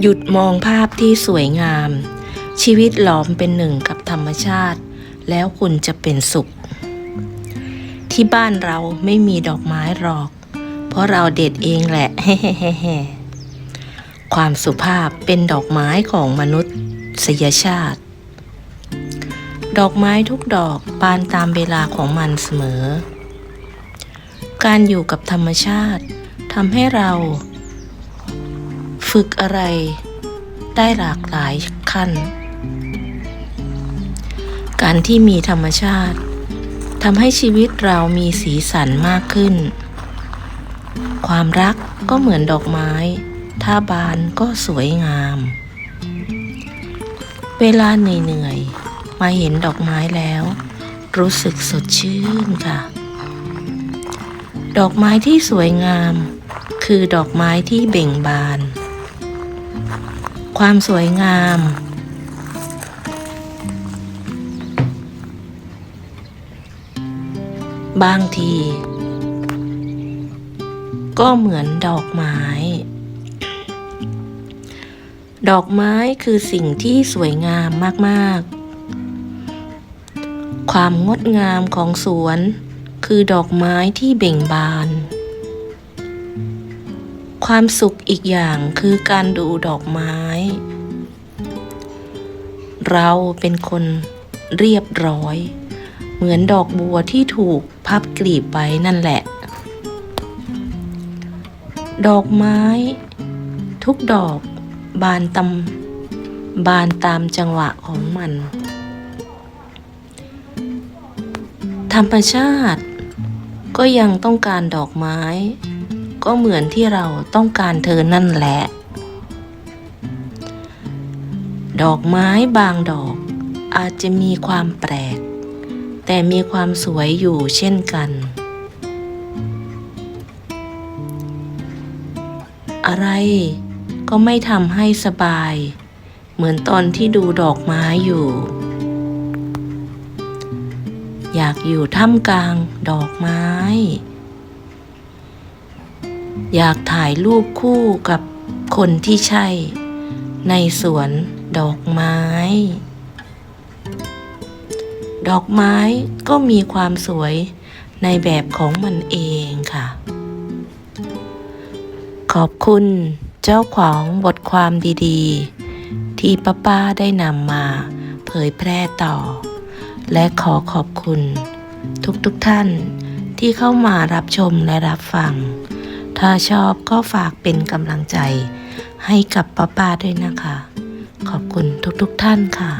หยุดมองภาพที่สวยงาม ชีวิตหลอมเป็นหนึ่งกับธรรมชาติ แล้วคุณจะเป็นสุข ที่บ้านเราไม่มีดอกไม้หรอก เพราะเราเด็ดเองแหละ ความสุภาพเป็นดอกไม้ของมนุษยชาติ ดอกไม้ทุกดอกบานตามเวลาของมันเสมอ การอยู่กับธรรมชาติทำให้เรา ฝึกอะไรได้หลากหลายขั้น การที่มีธรรมชาติทำให้ชีวิตเรามีสีสันมากขึ้น ความรักก็เหมือนดอกไม้ ถ้าบานก็สวยงาม เวลาเหนื่อยๆมาเห็นดอกไม้แล้ว รู้สึกสดชื่นค่ะ ดอกไม้ที่สวยงาม คือดอกไม้ที่เบ่งบาน ความสวยงาม บางที ก็เหมือนดอกไม้ ดอกไม้คือสิ่งที่สวยงามมาก ๆ ความงดงามของสวนคือดอกไม้ที่เบ่งบาน ความสุขอีกอย่างคือการดูดอกไม้ เราเป็นคนเรียบร้อย เหมือนดอกบัวที่ถูกพับกลีบไว้นั่นแหละ ดอกไม้ ทุกดอกบานตำบานตามจังหวะของมัน ธรรมชาติก็ยังต้องการดอกไม้ ก็เหมือนที่เราต้องการเธอนั่นแหละ ดอกไม้บางดอกอาจจะมีความแปลก แต่มีความสวยอยู่เช่นกัน อะไรก็ไม่ทำให้สบาย เหมือนตอนที่ดูดอกไม้อยู่ อยากอยู่ท่ามกลางดอกไม้ อยากถ่ายรูปคู่กับคนที่ใช่ ในสวนดอกไม้ ดอกไม้ก็มีความสวยในแบบของมันเองค่ะ ขอบคุณเจ้าของบทความดีๆ ที่ป้าป้าได้นำมาเผยแพร่ต่อ และขอขอบคุณทุกๆทท่านที่เข้ามารับชมและรับฟัง ถ้าชอบก็ฝากเป็นกำลังใจให้กับป้าป้าด้วยนะคะ ขอบคุณทุกๆทท่านค่ะ